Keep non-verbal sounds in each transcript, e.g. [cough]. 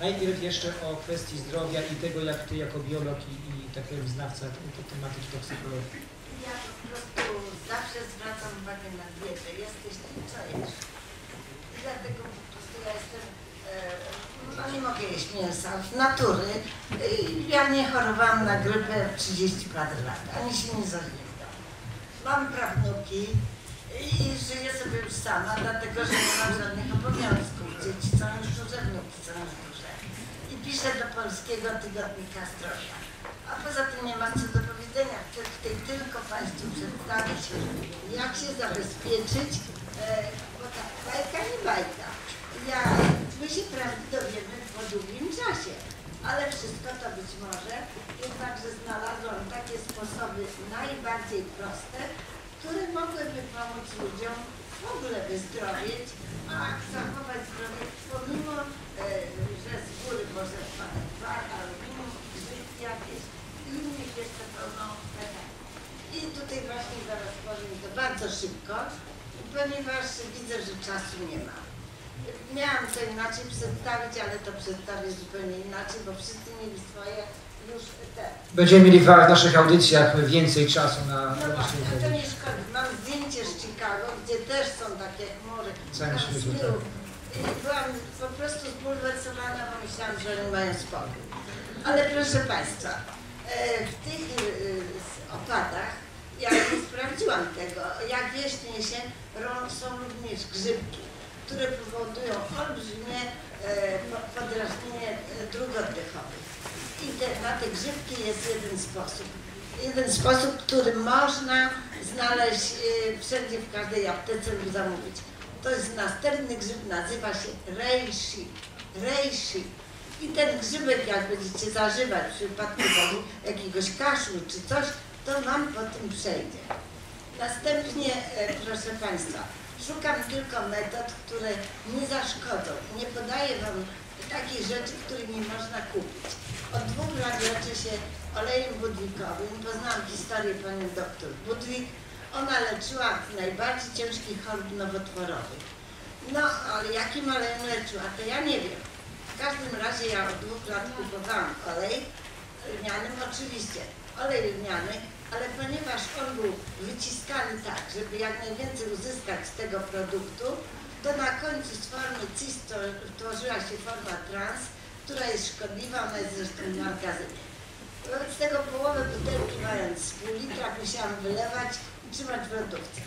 Najpierw jeszcze o kwestii zdrowia i tego, jak Ty jako biolog i, i taki wyznawca te tematyki toksykologii. Ja po prostu zawsze zwracam uwagę na dietę. Jesteś tym, co jesz. I dlatego po prostu ja jestem, e, no nie mogę jeść mięsa z natury. Ja nie chorowałam na grypę 30 parę lat, ani się nie zawiodłam. Mam prawnuki i żyję sobie już sama, dlatego że nie mam żadnych obowiązków. Dzieci są już duże, wnuki są już piszę do polskiego tygodnika zdrowia. A poza tym nie ma co do powiedzenia. Chcę tylko Państwu przedstawić, jak się zabezpieczyć, e, bo tak, bajka nie bajka. Ja, my się prawdy dowiemy po długim czasie, ale wszystko to być może, jednakże znalazłam takie sposoby najbardziej proste, które mogłyby pomóc ludziom w ogóle wyzdrowieć, a zachować zdrowie, pomimo, e, że z góry może wpadać war, aluminium, grzyb jakieś, innych jeszcze pełno metalów. I tutaj właśnie zaraz powiem to bardzo szybko, ponieważ widzę, że czasu nie ma. Miałam to inaczej przedstawić, ale to przedstawię zupełnie inaczej, bo wszyscy mieli swoje już te. Będziemy mieli w naszych audycjach więcej czasu na No właśnie, to nie szkodzi. Mam zdjęcie z Chicago, gdzie też są takie chmury. Świecie, tyłu. I byłam po prostu zbulwersowana, bo myślałam, że oni mają spokój. Ale proszę Państwa, e, w tych e, opadach ja nie sprawdziłam tego. Jak się rą- są również grzybki, które powodują olbrzymie e, po- podrażnienie e, dróg oddechowych. I te, na te grzybki jest jeden sposób. Jeden sposób, który można znaleźć e, wszędzie w każdej aptece lub zamówić. To jest następny grzyb, nazywa się reishi. Reishi. I ten grzybek, jak będziecie zażywać w przypadku jakiegoś kaszlu czy coś, to Wam po tym przejdzie. Następnie, e, proszę Państwa, szukam tylko metod, które nie zaszkodzą. Nie podaję Wam takich rzeczy, których nie można kupić. Od dwóch lat leczę się olejem budwikowym. Poznałam historię pani doktor Budwik. Ona leczyła najbardziej ciężkich chorób nowotworowych. No, ale jakim olejem leczyła, to ja nie wiem. W każdym razie ja od dwóch lat kupowałam olej lnianym, oczywiście olej lniany, ale ponieważ on był wyciskany tak, żeby jak najwięcej uzyskać z tego produktu, to na końcu z formy cis tworzyła się forma trans, która jest szkodliwa, ona jest zresztą w magazynie. Wobec tego połowę butelki mając pół litra musiałam wylewać i trzymać w lodówce.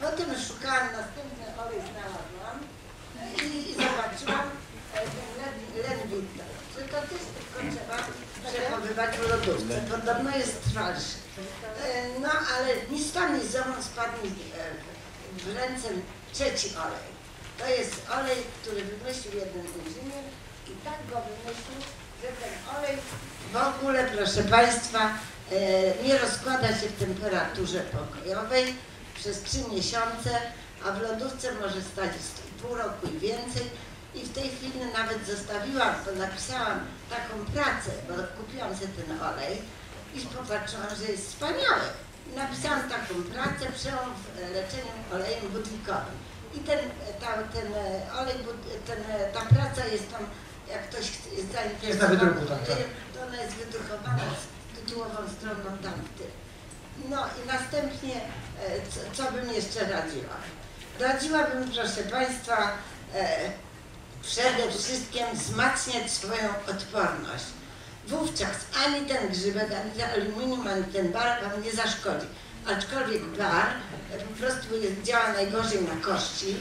Potem szukałam, następny olej znalazłam i, i zobaczyłam e, ten len, len że to też tylko trzeba przechowywać w lodówce. Podobno jest trwalszy. E, No ale ni stąd, ni zowąd spadł e, w ręce trzeci olej. To jest olej, który wymyślił jeden inżynier i tak go wymyślił, że ten olej w ogóle, proszę Państwa, e, nie rozkłada się w temperaturze pokojowej przez trzy miesiące, a w lodówce może stać pół roku i więcej. I w tej chwili nawet zostawiłam, bo napisałam taką pracę, bo kupiłam sobie ten olej i popatrzyłam, że jest wspaniały. I napisałam taką pracę, przełom w leczeniu olejem budwikowym. I ten, ta, ten e, olej, ten, e, ta praca jest tam, jak ktoś jest zainteresowany, tak, tak. to ona jest wydrukowana z tytułową stroną tam w tym. No i następnie, e, co, co bym jeszcze radziła? Radziłabym, proszę Państwa, e, przede wszystkim wzmacniać swoją odporność. Wówczas ani ten grzybek, ani ten aluminium, ani ten bar Wam nie zaszkodzi. Aczkolwiek bar po prostu jest, działa najgorzej na kości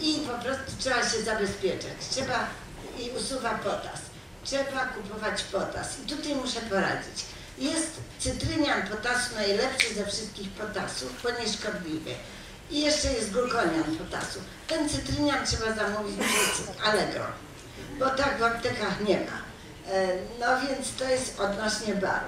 i po prostu trzeba się zabezpieczać. Trzeba i usuwa potas. Trzeba kupować potas. I tutaj muszę poradzić. Jest cytrynian potasu najlepszy ze wszystkich potasów, bo nieszkodliwy. I jeszcze jest glukonian potasu. Ten cytrynian trzeba zamówić przez Allegro, bo tak w aptekach nie ma. E, No więc to jest odnośnie baru.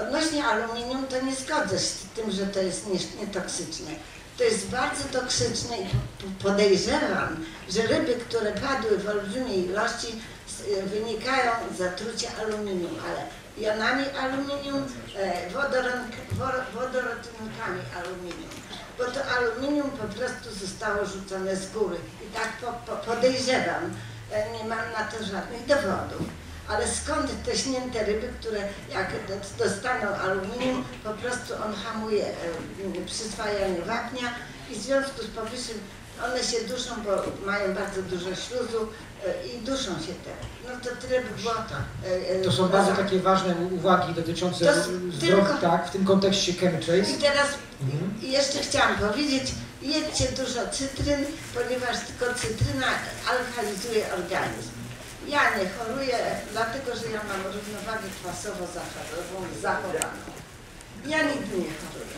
Odnośnie aluminium to nie zgodzę się z tym, że to jest nie- nietoksyczne. To jest bardzo toksyczne i po- podejrzewam, że ryby, które padły w olbrzymiej ilości s- wynikają z zatrucia aluminium, ale jonami aluminium, e, wodoron- wo- wodorotynkami aluminium. Bo to aluminium po prostu zostało rzucone z góry. I tak po, po, podejrzewam, e, nie mam na to żadnych dowodów. Ale skąd te śnięte ryby, które jak do- dostaną aluminium, po prostu on hamuje e, przyswajanie wapnia i w związku z powyższym one się duszą, bo mają bardzo dużo śluzu e, i duszą się te. No to tyle by było. Tak. e, e, To są bardzo takie ważne uwagi dotyczące zdrowia, tak, w tym kontekście chemtrace. I teraz Mhm. jeszcze chciałam powiedzieć, jedźcie dużo cytryn, ponieważ tylko cytryna alkalizuje organizm. Ja nie choruję, dlatego że ja mam równowagę kwasowo-zachodową zachowaną. Ja nigdy nie choruję.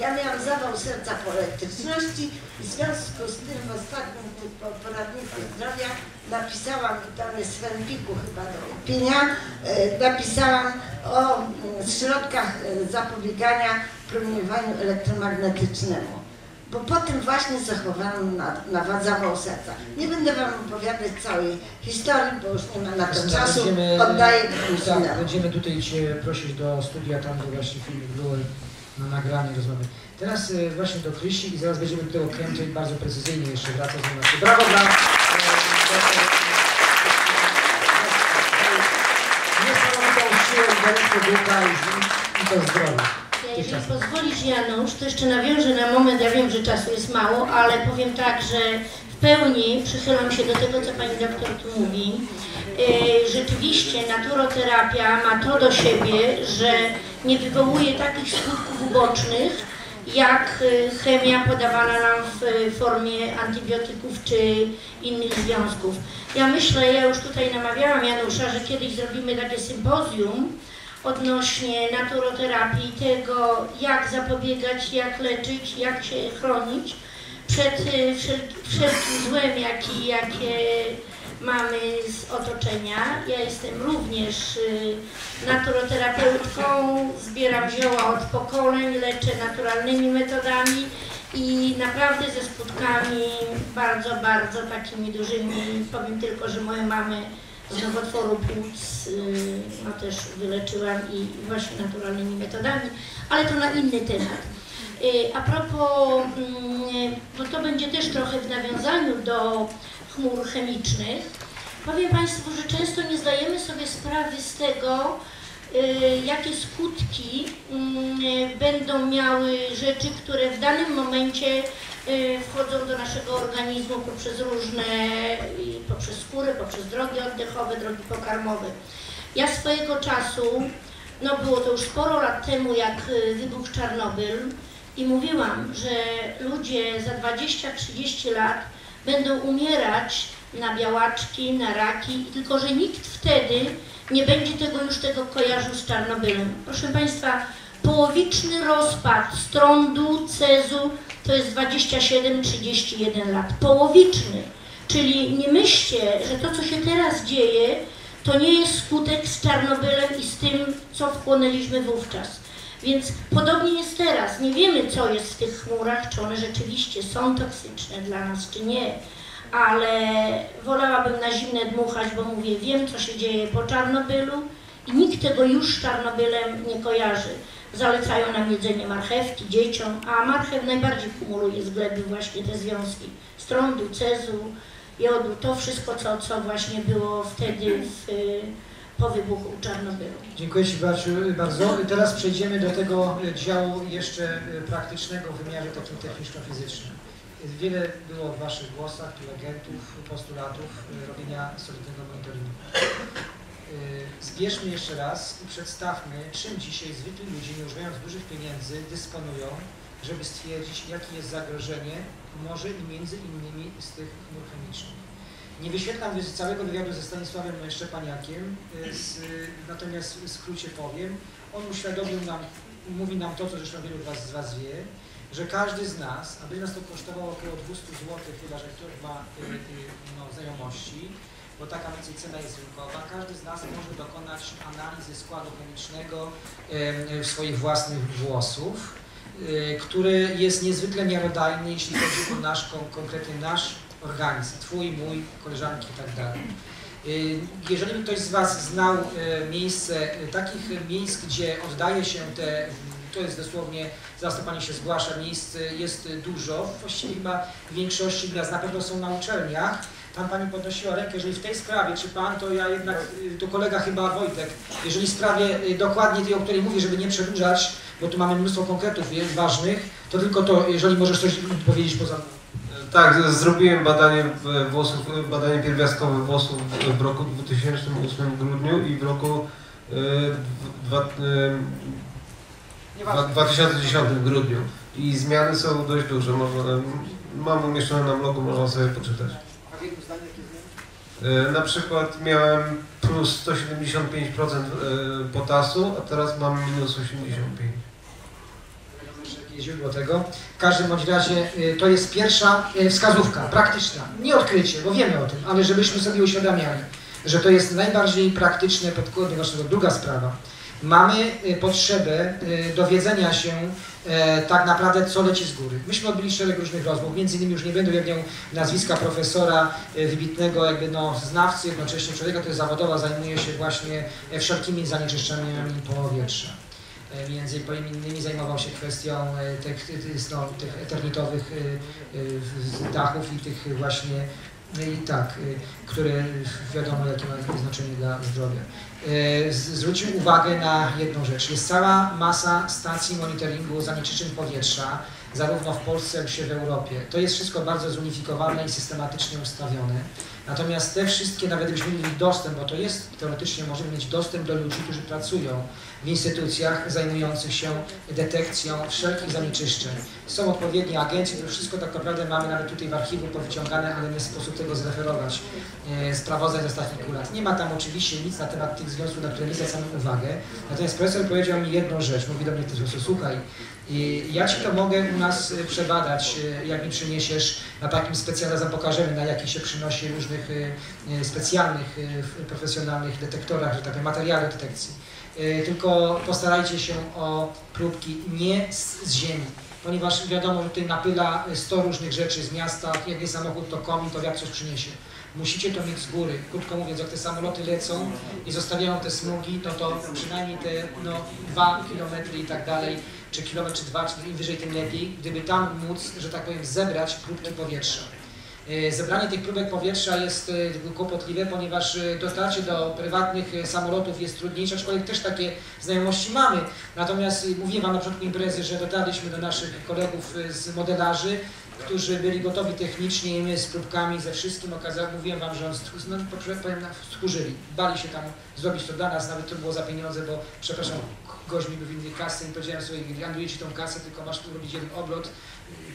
Ja miałam zawał serca po elektryczności w związku z tym w ostatnim poradniku zdrowia napisałam, i tam jest w Empiku chyba do kupienia, e, napisałam o mm, środkach e, zapobiegania promieniowaniu elektromagnetycznemu. Bo po tym właśnie zachowano na, na zawał serca. Nie będę Wam opowiadać całej historii, bo już nie ma na to czasu. będziemy- Oddaję Tak, będziemy tutaj Cię prosić do studia, tam gdzie właśnie filmik były na nagranie rozmowy. Teraz e, właśnie do Krysi i zaraz będziemy do tego bardzo precyzyjnie jeszcze wracać do nas. Brawo dla... e, Niesamowitą siłę i ducha i, to zdrowie. Jeżeli pozwolisz Janusz, to jeszcze nawiążę na moment, ja wiem, że czasu jest mało, ale powiem tak, że w pełni przychylam się do tego, co pani doktor tu mówi. Yy, Rzeczywiście naturoterapia ma to do siebie, że nie wywołuje takich skutków ubocznych, jak y, chemia podawana nam w formie antybiotyków czy innych związków. Ja myślę, ja już tutaj namawiałam Janusza, że kiedyś zrobimy takie sympozjum, odnośnie naturoterapii, tego jak zapobiegać, jak leczyć, jak się chronić przed y, wszelki, wszelkim złem, jaki, jakie mamy z otoczenia. Ja jestem również y, naturoterapeutką, zbieram zioła od pokoleń, leczę naturalnymi metodami i naprawdę ze skutkami bardzo, bardzo takimi dużymi. Powiem tylko, że moje mamy z nowotworu płuc y, no też wyleczyłam i właśnie naturalnymi metodami, ale to na inny temat. Y, A propos, mm, bo to będzie też trochę w nawiązaniu do chmur chemicznych, powiem Państwu, że często nie zdajemy sobie sprawy z tego, y, jakie skutki mm, będą miały rzeczy, które w danym momencie y, wchodzą do naszego organizmu poprzez różne, y, poprzez skórę, poprzez drogi oddechowe, drogi pokarmowe. Ja swojego czasu, no było to już sporo lat temu, jak y, wybuchł Czarnobyl i mówiłam, że ludzie za 20-30 lat będą umierać na białaczki, na raki, tylko że nikt wtedy nie będzie tego już tego kojarzył z Czarnobylem. Proszę Państwa, połowiczny rozpad strądu, cezu to jest 27-31 lat. Połowiczny. Czyli nie myślcie, że to, co się teraz dzieje, to nie jest skutek z Czarnobylem i z tym, co wchłonęliśmy wówczas. Więc podobnie jest teraz. Nie wiemy, co jest w tych chmurach, czy one rzeczywiście są toksyczne dla nas, czy nie. Ale wolałabym na zimne dmuchać, bo mówię, wiem, co się dzieje po Czarnobylu i nikt tego już z Czarnobylem nie kojarzy. Zalecają nam jedzenie marchewki dzieciom, a marchew najbardziej kumuluje z gleby właśnie te związki strądu, cezu, jodu, to wszystko, co, co właśnie było wtedy w, po wybuchu Czarnobylu. Dziękuję Ci bardzo. Teraz przejdziemy do tego działu jeszcze e, praktycznego w wymiarze takim techniczno-fizycznym. Wiele było w Waszych głosach, tu agentów, postulatów e, robienia solidnego monitoringu. E, Zbierzmy jeszcze raz i przedstawmy, czym dzisiaj zwykli ludzie, nie używając dużych pieniędzy, dysponują, żeby stwierdzić, jakie jest zagrożenie, może i między innymi z tych chmur chemicznych. Nie wyświetlam z całego wywiadu ze Stanisławem Szczepaniakiem, y, z, natomiast w skrócie powiem, on uświadomił nam, mówi nam to, co zresztą wielu was, z Was wie, że każdy z nas, a będzie nas to kosztowało około 200 zł, chyba że ktoś ma y, y, no, znajomości, bo taka więcej cena jest rynkowa, każdy z nas może dokonać analizy składu chemicznego em, swoich własnych włosów, y, który jest niezwykle miarodajny, jeśli chodzi o nasz, kon- konkretny nasz organizm, twój, mój, koleżanki i tak dalej. Y, Jeżeli ktoś z Was znał y, miejsce, y, takich miejsc, gdzie oddaje się te, to jest dosłownie, zaraz to Pani się zgłasza, miejsc jest dużo, właściwie chyba w większości gwiazd, na pewno są na uczelniach, Tam Pani podnosiła rękę, jeżeli w tej sprawie, czy Pan, to ja jednak, to kolega chyba Wojtek, jeżeli w sprawie dokładnie tej, o której mówię, żeby nie przedłużać, bo tu mamy mnóstwo konkretów ważnych, to tylko to, jeżeli możesz coś powiedzieć poza mną. Tak, zrobiłem badanie włosów, badanie pierwiastkowe włosów w- roku 2008 w grudniu i w roku e, dwa, e, dwa, 2010 w grudniu. I zmiany są dość duże. Można, mam umieszczone na blogu, można sobie poczytać. Na przykład miałem plus 175% e, potasu, a teraz mam minus 85%. Wiadomo, że jakie jest źródło tego. W każdym bądź razie y, to jest pierwsza y, wskazówka, praktyczna. Nie odkrycie, bo wiemy o tym, ale żebyśmy sobie uświadamiali, że to jest najbardziej praktyczne podkłady naszego. Druga sprawa. Mamy y, potrzebę dowiedzenia się e, tak naprawdę, co leci z góry. Myśmy odbyli szereg różnych rozmów, między innymi już nie będę ujawniał nazwiska profesora, wybitnego jakby no, znawcy, jednocześnie człowieka, który zawodowo zajmuje się właśnie e, wszelkimi zanieczyszczeniami powietrza. E, Między innymi zajmował się kwestią e, tych, no, tych eternitowych e, dachów i tych właśnie no i tak, które wiadomo jakie mają znaczenie dla zdrowia. Zwrócił uwagę na jedną rzecz. Jest cała masa stacji monitoringu zanieczyszczeń powietrza, zarówno w Polsce, jak i w Europie. To jest wszystko bardzo zunifikowane i systematycznie ustawione. Natomiast te wszystkie, nawet gdybyśmy mieli dostęp, bo to jest teoretycznie możemy mieć dostęp do ludzi, którzy pracują w instytucjach zajmujących się detekcją wszelkich zanieczyszczeń. Są odpowiednie agencje, to wszystko tak naprawdę mamy nawet tutaj w archiwum powyciągane, ale nie sposób tego zreferować. E, sprawozdań z ostatnich lat. Nie ma tam oczywiście nic na temat tych związków, na które nie zwracamy uwagę. Natomiast profesor powiedział mi jedną rzecz, mówi do mnie też, że słuchaj, i ja Ci to mogę u nas e, przebadać, e, jak mi przyniesiesz na takim specjalnym, pokażemy na jakich się przynosi różnych e, specjalnych, w- profesjonalnych detektorach, że tak powiem, materiale detekcji. E, Tylko postarajcie się o próbki nie z, ziemi, ponieważ wiadomo, że tutaj napyla 100 różnych rzeczy z miasta, jak jest samochód to komi, to wiatr coś przyniesie. Musicie to mieć z góry. Krótko mówiąc, jak te samoloty lecą i zostawiają te smugi, no to przynajmniej te no, 2 km i tak dalej, czy kilometr, czy dwa, czy im wyżej, tym lepiej, gdyby tam móc, że tak powiem, zebrać próbki powietrza. E, Zebranie tych próbek powietrza jest e, kłopotliwe, ponieważ e, dotarcie do prywatnych samolotów jest trudniejsze, aczkolwiek też takie znajomości mamy. Natomiast mówiłem Wam na początku imprezy, że dotarliśmy do naszych kolegów z modelarzy, którzy byli gotowi technicznie my z próbkami, ze wszystkim okazało, mówiłem Wam, że on no, stchórzyli. Bali się tam zrobić to dla nas, nawet to było za pieniądze, bo przepraszam, gość mi był w innej kasy i powiedziałem sobie, anuluję Ci tą kasę, tylko masz tu robić jeden oblot, y,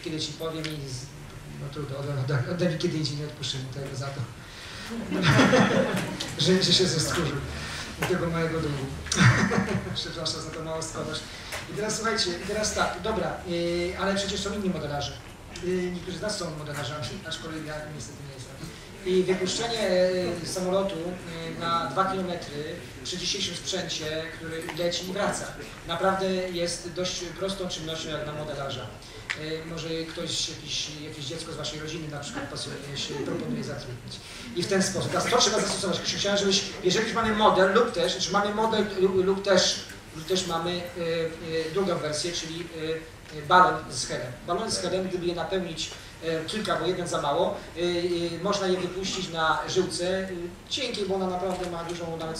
kiedy Ci powiem i z, no trudno, oddaj, oddaj mi kiedy indziej, nie odpuszczę tego za to, [laughs] że, że się do tego mojego długu. [laughs] Przepraszam za to mało składasz. I teraz słuchajcie, teraz tak, dobra, yy, ale przecież są inni modelarze. Yy, niektórzy z nas są modelarzami, aczkolwiek ja niestety nie jestem. I wypuszczenie yy, samolotu yy, na 2 km przy dzisiejszym sprzęcie, który leci i wraca, naprawdę jest dość prostą czynnością jak na modelarza. Yy, może ktoś, jakiś, jakieś dziecko z waszej rodziny na przykład pasuje, się proponuje zatrudnić. I w ten sposób. Teraz to trzeba zastosować. Chciałem, żebyś, jeżeli mamy model lub też, czy mamy model lub, lub też, lub też mamy y, y, drugą wersję, czyli y, balon z helem. Balon z helem, gdyby je napełnić kilka, bo jeden za mało, y, y, można je wypuścić na żyłce cienkiej, bo ona naprawdę ma dużą, nawet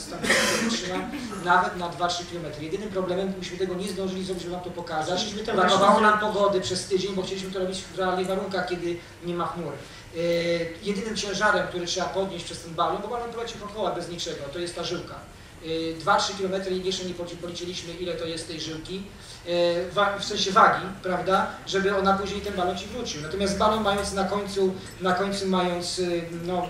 nawet na 2-3 km. Jedynym problemem, gdybyśmy tego nie zdążyli zrobić, żeby wam to pokazać, brakowało nam pogody przez tydzień, bo chcieliśmy to robić w realnych warunkach, kiedy nie ma chmur. E, jedynym ciężarem, który trzeba podnieść przez ten balon, bo balon poleci koła bez niczego, to jest ta żyłka. E, 2-3 km i jeszcze nie policzy- policzyliśmy, ile to jest tej żyłki, e, w sensie wagi, prawda, żeby ona później ten balon ci wrócił. Natomiast balon mając na końcu, na końcu mając, y, no,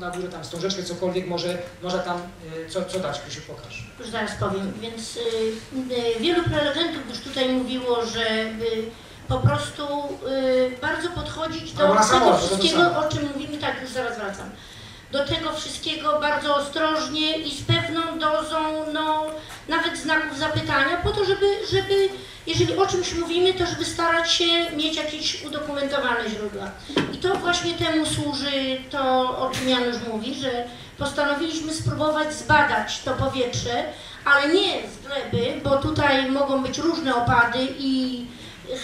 na górze tam wstążeczkę, cokolwiek, może, może tam, y, co, co dać, się pokaż. Już zaraz powiem. Więc y, wielu prelegentów już tutaj mówiło, że y, po prostu y, bardzo podchodzić do tego wszystkiego, o czym mówimy, tak, już zaraz wracam. Do tego wszystkiego bardzo ostrożnie i z pewną dozą, no, nawet znaków zapytania, po to, żeby, żeby jeżeli o czymś mówimy, to żeby starać się mieć jakieś udokumentowane źródła. I to właśnie temu służy to, o czym Janusz mówi, że postanowiliśmy spróbować zbadać to powietrze, ale nie z gleby, bo tutaj mogą być różne opady i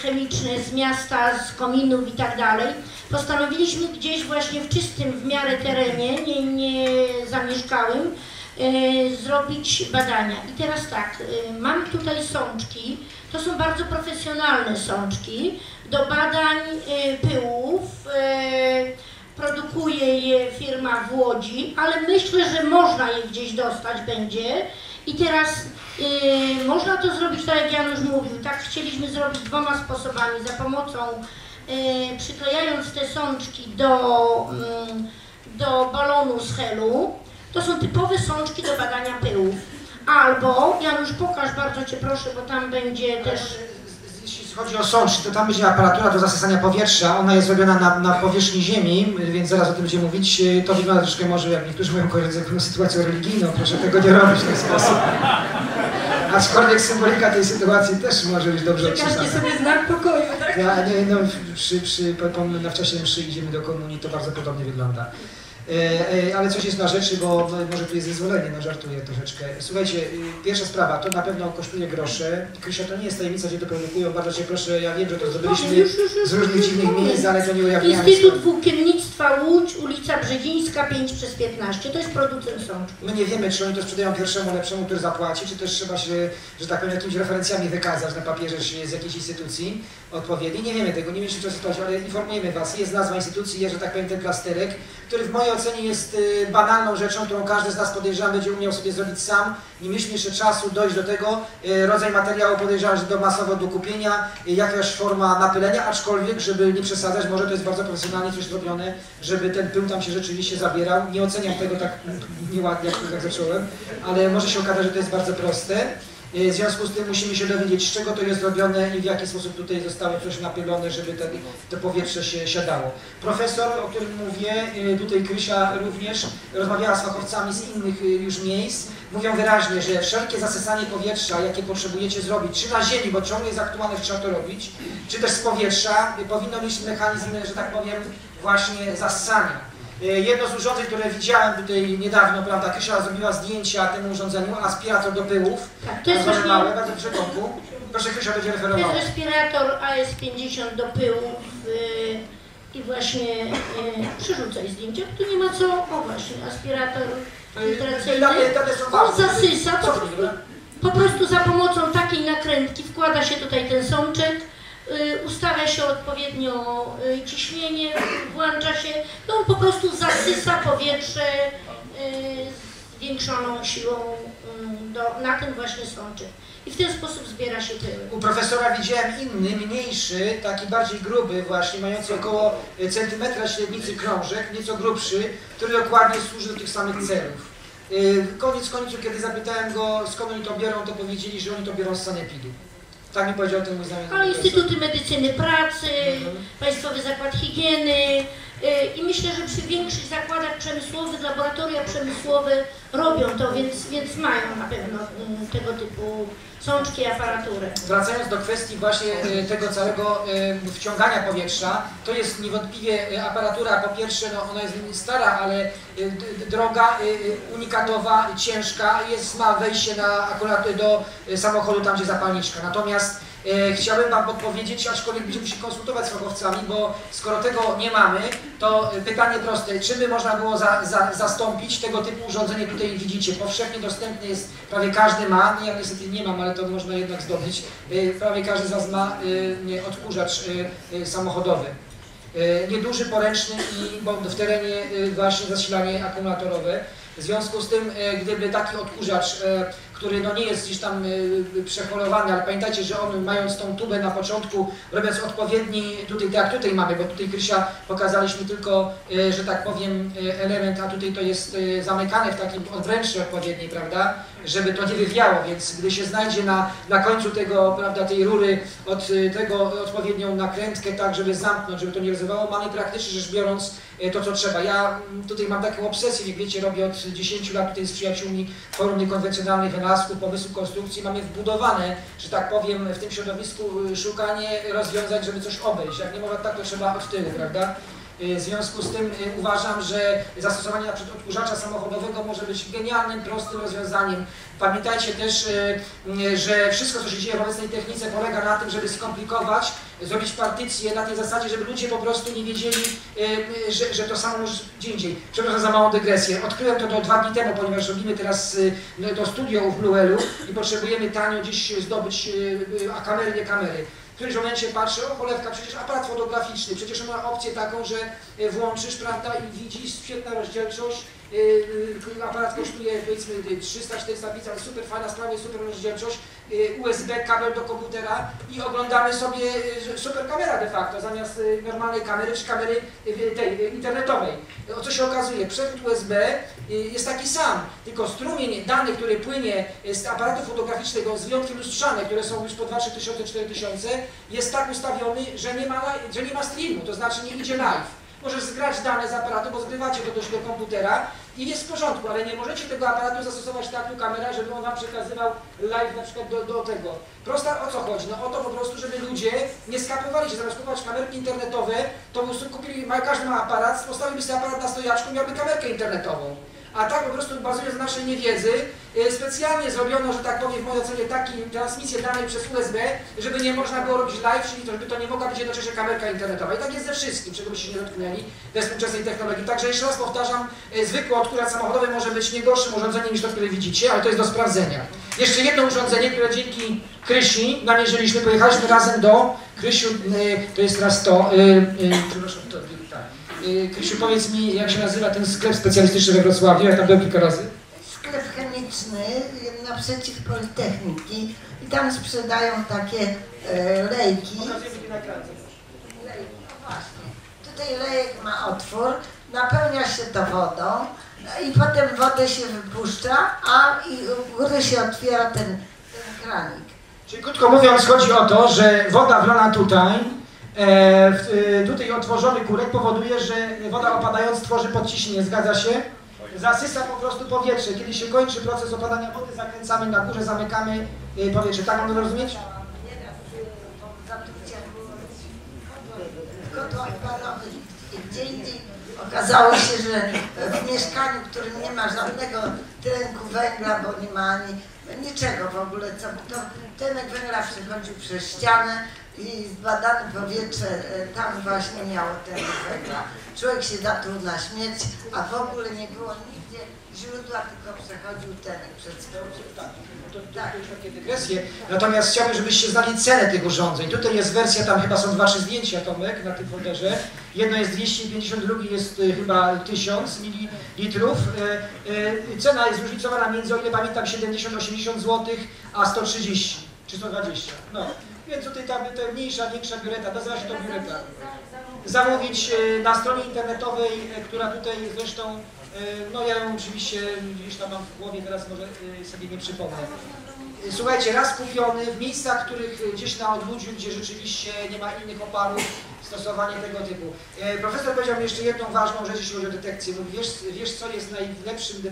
chemiczne z miasta, z kominów i tak dalej, postanowiliśmy gdzieś właśnie w czystym w miarę terenie, nie, nie zamieszkałym, e, zrobić badania. I teraz tak, e, mam tutaj sączki, to są bardzo profesjonalne sączki do badań e, pyłów. E, produkuje je firma w Łodzi, ale myślę, że można je gdzieś dostać będzie. I teraz można to zrobić tak jak Janusz mówił, tak chcieliśmy zrobić dwoma sposobami, za pomocą e, przyklejając te sączki do, mm, do balonu z helu. To są typowe sączki do badania pyłów. Albo, Janusz pokaż bardzo Cię proszę, bo tam będzie też... Jeśli chodzi o sącz, to tam będzie aparatura do zasysania powietrza. Ona jest robiona na, na powierzchni ziemi, więc zaraz o tym będziemy mówić. To wygląda troszkę może, jak niektórzy mówią, kojarzy z jakąś sytuacją religijną. Proszę tego nie robić w ten sposób. Aczkolwiek symbolika tej sytuacji też może być dobrze Że każdy sobie znak pokoju, tak? Ja, nie, no, przy, przy, po, po, na wcześniej mszy idziemy do komunii, to bardzo podobnie wygląda. E, e, ale coś jest na rzeczy, bo może tu jest zezwolenie, no żartuję troszeczkę. Słuchajcie, y, pierwsza sprawa, to na pewno kosztuje grosze. Krysia, to nie jest tajemnica, gdzie to produkują, bardzo Cię proszę, ja wiem, że to zdobyliśmy już, z różnych dziwnych miejsc, ale to nie ujawniamy. Instytut Włókiennictwa Łódź, ulica Brzezińska 5 przez 15. To jest producent sączków. My nie wiemy, czy oni to sprzedają pierwszemu, lepszemu, który zapłaci, czy też trzeba się, że tak powiem, jakimiś referencjami wykazać na papierze, czy z jakiejś instytucji odpowiedniej. Nie wiemy tego, nie mieliśmy czasu sprawdzić, ale informujemy Was. Jest nazwa instytucji, jest, że tak powiem, ten plasterek, który w mojej ocenie jest y, banalną rzeczą, którą każdy z nas podejrzewam będzie umiał sobie zrobić sam. Nie mieliśmy jeszcze czasu dojść do tego. Y, Rodzaj materiału podejrzewam, że do masowego do kupienia, y, jakaś forma napylenia, aczkolwiek, żeby nie przesadzać, może to jest bardzo profesjonalnie coś zrobione, żeby ten pył tam się rzeczywiście zabierał. Nie oceniam tego tak nieładnie, jak, jak zacząłem, ale może się okazać, że to jest bardzo proste. E, W związku z tym musimy się dowiedzieć, z czego to jest robione i w jaki sposób tutaj zostało coś napylone, żeby ten, to powietrze się siadało. Profesor, o którym mówię, e, tutaj Krysia również rozmawiała z fachowcami z innych e, już miejsc. Mówią wyraźnie, że wszelkie zasysanie powietrza, jakie potrzebujecie zrobić, czy na ziemi, bo ciągle jest aktualne, trzeba to robić, czy też z powietrza, powinno mieć mechanizm, że tak powiem, właśnie zasysania. E, Jedno z urządzeń, które widziałem tutaj niedawno, prawda, Krysia zrobiła zdjęcia temu urządzeniu, aspirator do pyłów. Tak, to jest właśnie małe, bardzo przekątku. Proszę Krysia będzie to referowała. jest respirator AS50 do pyłów y, i właśnie y, przerzucaj zdjęcia. Tu nie ma co, o właśnie, aspirator filtracyjny. On zasysa, po, dobra? po prostu za pomocą takiej nakrętki wkłada się tutaj ten sączek, ustawia się odpowiednio y, ciśnienie, włącza się, no on po prostu zasysa powietrze y, zwiększoną siłą y, do, na ten właśnie sączek. I w ten sposób zbiera się pyły. U profesora widziałem inny, mniejszy, taki bardziej gruby właśnie, mający około centymetra średnicy krążek, nieco grubszy, który dokładnie służy do tych samych celów. Koniec końców, kiedy zapytałem go, skąd oni to biorą, to powiedzieli, że oni to biorą z sanepidu. Tak mi powiedział znajomy A profesor. Instytuty Medycyny Pracy, Mhm. Państwowy Zakład Higieny i myślę, że przy większych zakładach przemysłowych, laboratoria przemysłowe robią to, więc, więc mają na pewno mm, tego typu sączki i aparaturę. Wracając do kwestii właśnie e, tego całego wciągania powietrza, to jest niewątpliwie aparatura, po pierwsze no, ona jest stara, ale droga, unikatowa, ciężka, jest, ma wejście na, akurat do samochodu tam, gdzie zapalniczka. Natomiast chciałbym Wam podpowiedzieć, aczkolwiek będziemy się konsultować z fachowcami, bo skoro tego nie mamy, to e, pytanie proste, czy by można było za, za, zastąpić tego typu urządzenie tutaj widzicie, powszechnie dostępne jest, prawie każdy ma, ja niestety nie mam, ale to można jednak zdobyć, E, prawie każdy z nas ma e, odkurzacz e, e, samochodowy. E, Nieduży, poręczny i w terenie e, właśnie zasilanie akumulatorowe. W związku z tym, e, gdyby taki odkurzacz, e, który no nie jest gdzieś tam e, przeholowany, ale pamiętajcie, że on mając tą tubę na początku, robiąc odpowiedni, tutaj tak jak tutaj mamy, bo tutaj Krysia pokazaliśmy tylko, e, że tak powiem, element, a tutaj to jest zamykane w takim odręczy odpowiedniej, prawda, żeby to nie wywiało, więc gdy się znajdzie na, na końcu tego, prawda, tej rury od tego odpowiednią nakrętkę, tak, żeby zamknąć, żeby to nie rozrywało, mamy praktycznie rzecz biorąc to, co trzeba. Ja mm, tutaj mam taką obsesję, jak wiecie, robię od 10 lat tutaj z przyjaciółmi Forum Niekonwencjonalnych Wynalazków, Pomysłu Konstrukcji. Mamy wbudowane, że tak powiem, w tym środowisku y, szukanie rozwiązań, żeby coś obejść. Jak nie mowa tak, to trzeba od tyłu, prawda? Y, W związku z tym y, uważam, że zastosowanie na przykład odkurzacza samochodowego może być genialnym, prostym rozwiązaniem. Pamiętajcie też, y, że wszystko, co się dzieje w obecnej technice polega na tym, żeby skomplikować, zrobić partycję na tej zasadzie, żeby ludzie po prostu nie wiedzieli, że, że to samo może gdzie indziej. Przepraszam za małą dygresję. Odkryłem to do dwa dni temu, ponieważ robimy teraz no, to studio w Bluelu i potrzebujemy tanio gdzieś zdobyć a kamery, nie kamery. W którymś momencie patrzę, o cholewka, przecież aparat fotograficzny, przecież on ma opcję taką, że y, włączysz, prawda, i widzisz, świetna rozdzielczość, aparat kosztuje powiedzmy 300-400 bit, ale super fajna sprawa, super rozdzielczość, y, USB, kabel do komputera i oglądamy sobie y, super kamera de facto, zamiast y, normalnej kamery czy kamery y, tej y, internetowej. O co się okazuje? Przewód USB y, jest taki sam, tylko strumień danych, który płynie z aparatu fotograficznego, z wyjątkiem lustrzane, które są już po 2, 3 tysiące, 4 tysiące, jest tak ustawiony, że nie, ma, że nie ma streamu, to znaczy nie idzie live. Możesz zgrać dane z aparatu, bo zgrywacie to dość do komputera i jest w porządku, ale nie możecie tego aparatu zastosować tak do kamera, żeby on wam przekazywał live na przykład do, do tego. Prosta o co chodzi? No o to po prostu, żeby ludzie nie skapowali się, zamiast kupować kamerki internetowe, to po kupili, każdy ma aparat, postawiliby sobie aparat na stojaczku miałby kamerkę internetową. A tak po prostu bazując na naszej niewiedzy, specjalnie zrobiono, że tak powiem, w mojej ocenie taką transmisję danej przez USB, żeby nie można było robić live, czyli to, żeby to nie mogła być jednocześnie kamerka internetowa. I tak jest ze wszystkim, czego byście nie dotknęli we współczesnej technologii. Także jeszcze raz powtarzam, y, zwykły odkurzacz samochodowy może być nie gorszym urządzeniem niż to, które widzicie, ale to jest do sprawdzenia. Jeszcze jedno urządzenie, które dzięki Krysi namierzyliśmy, pojechaliśmy razem do Krysiu, y, to jest raz to, przepraszam, to, tak. Krysiu, powiedz mi, jak się nazywa ten sklep specjalistyczny we Wrocławiu, ja tam byłem kilka razy. Sklep chemiczny naprzeciw Politechniki i tam sprzedają takie e, lejki. Lejki, no właśnie. Tutaj lejek ma otwór, napełnia się to wodą no i potem wodę się wypuszcza, a i u góry się otwiera ten, ten kranik. Czyli krótko mówiąc, chodzi o to, że woda wlana tutaj, e, w, e, tutaj otworzony kurek powoduje, że woda opadając tworzy podciśnienie, zgadza się? Zasysa po prostu powietrze. Kiedy się kończy proces opadania wody, zakręcamy na górze, zamykamy e, powietrze. Tak mam rozumieć? Gdzie indziej okazało się, że w mieszkaniu, w którym nie ma żadnego tlenku węgla, bo nie ma ani niczego w ogóle, co to tlenek węgla przechodził przez ścianę i zbadane powietrze e, tam właśnie miało tlenek węgla. Człowiek się zatruł na śmierć, a w ogóle nie było nigdzie źródła, tylko przechodził tlenek przez Tak, to, takie dygresje. Natomiast chciałbym, żebyście znali cenę tych urządzeń. Tutaj jest wersja, tam chyba są wasze zdjęcia, Tomek, na tym folderze. Jedno jest 250, drugi jest y, chyba 1000 ml. Y, y, cena jest zróżnicowana między, o ile pamiętam, 70-80 zł, a 130 czy 120. No. Więc tutaj ta, ta mniejsza, większa biureta, nazywa się to biureta. Zamówić y, na stronie internetowej, y, która tutaj zresztą, y, no ja ją oczywiście gdzieś tam mam w głowie, teraz może sobie nie przypomnę. Słuchajcie, raz kupiony w miejscach, których gdzieś na odludziu, gdzie rzeczywiście nie ma innych oparów, stosowanie tego typu. E, Profesor powiedział mi jeszcze jedną ważną rzecz, jeśli chodzi o detekcję. Mówi, wiesz, wiesz co jest najlepszym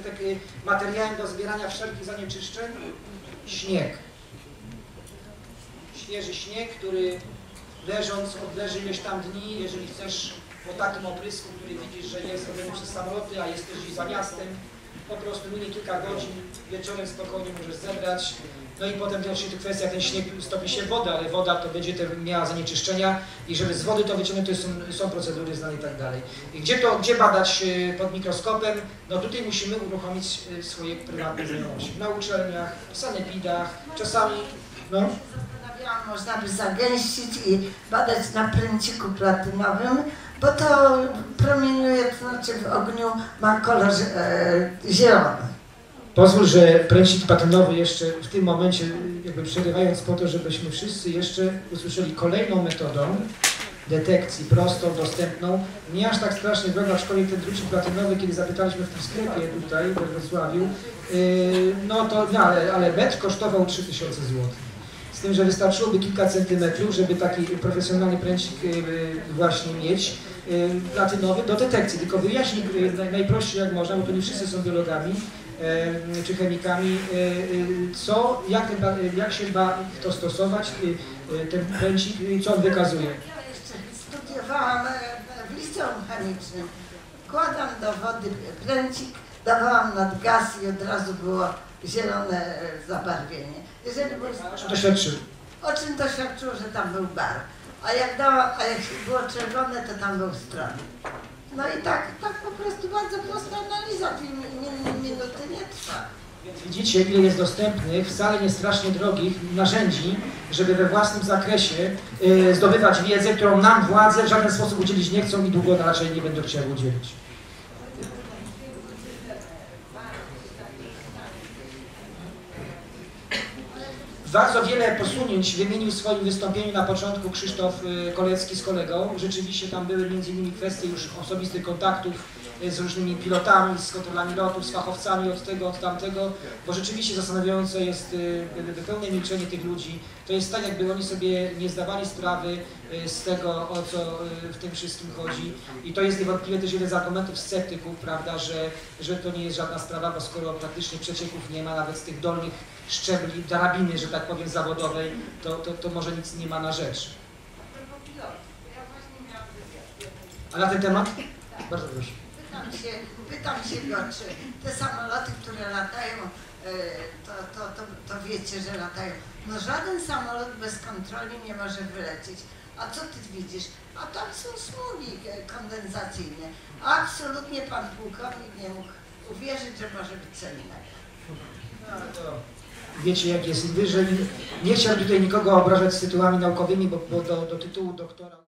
materiałem do zbierania wszelkich zanieczyszczeń? Śnieg. Świeży śnieg, który leżąc odleży ileś tam dni, jeżeli chcesz po takim oprysku, który widzisz, że jest robiony przez samoloty, a jest też za miastem, po prostu minie kilka godzin, wieczorem spokojnie możesz zebrać. No i potem to oczywiście kwestia, ten śnieg stopi się w wodę, ale woda to będzie te, miała zanieczyszczenia i żeby z wody to wyciągnąć, to są, są procedury znane i tak dalej. I gdzie to, gdzie badać y, pod mikroskopem? No tutaj musimy uruchomić y, swoje prywatne znajomości. Na uczelniach, w sanepidach, czasami, no. Można by zagęścić i badać na pręciku platynowym, bo to promieniuje, to znaczy w ogniu ma kolor e, zielony. Pozwól, że pręcik patynowy jeszcze w tym momencie, jakby przerywając po to, żebyśmy wszyscy jeszcze usłyszeli kolejną metodą detekcji, prostą, dostępną, nie aż tak strasznie droga w szkole ten drucik platynowy, kiedy zapytaliśmy w tym sklepie tutaj we Wrocławiu, yy, no to, no, ale, ale metr kosztował 3000 zł. Z tym, że wystarczyłoby kilka centymetrów, żeby taki profesjonalny pręcik yy, właśnie mieć, platynowy do detekcji. Tylko wyjaśnij naj- najprościej jak można, bo to nie wszyscy są biologami, czy chemikami, co, jak, jak się ma to stosować, ten pręcik, co on wykazuje. Ja jeszcze studiowałam e, w liceum mechanicznym. Wkładam do wody pręcik, dawałam nad gaz i od razu było zielone e, zabarwienie. Jeżeli to świadczy? o czym to świadczyło, że tam był bar. A jak, dała, a jak było czerwone, to tam był stron. No i tak, tak po prostu bardzo prosta analiza, minuty nie trwa. Widzicie, ile jest dostępnych, wcale nie strasznie drogich narzędzi, żeby we własnym zakresie y, zdobywać wiedzę, którą nam władze w żaden sposób udzielić nie chcą i długo raczej nie będą chciały udzielić. Bardzo wiele posunięć wymienił w swoim wystąpieniu na początku Krzysztof y, Kolecki z kolegą. Rzeczywiście tam były innymi kwestie już osobistych kontaktów y, z różnymi pilotami, z kontrolami lotów, z fachowcami od tego, od tamtego, bo rzeczywiście zastanawiające jest pełne milczenie tych ludzi. To jest tak, jakby oni sobie nie zdawali sprawy z tego, o co y, w tym wszystkim chodzi. I to jest niewątpliwie też jeden z argumentów sceptyków, prawda, że, że to nie jest żadna sprawa, bo skoro praktycznie przecieków nie ma, nawet z tych dolnych szczebli, drabiny, że tak powiem, zawodowej, to, to, to może nic nie ma na rzecz. A na ten temat? Bardzo proszę. Pytam się, pytam się go, czy te samoloty, które latają, e, to, to, to, to wiecie, że latają. No żaden samolot bez kontroli nie może wylecieć. A co ty widzisz? A tam są smugi e, kondensacyjne. Absolutnie pan pułkownik nie mógł uwierzyć, że może być co innego. Wiecie jak jest. Wyżej, nie chciałbym tutaj nikogo obrażać z tytułami naukowymi, bo, bo do, do tytułu doktora...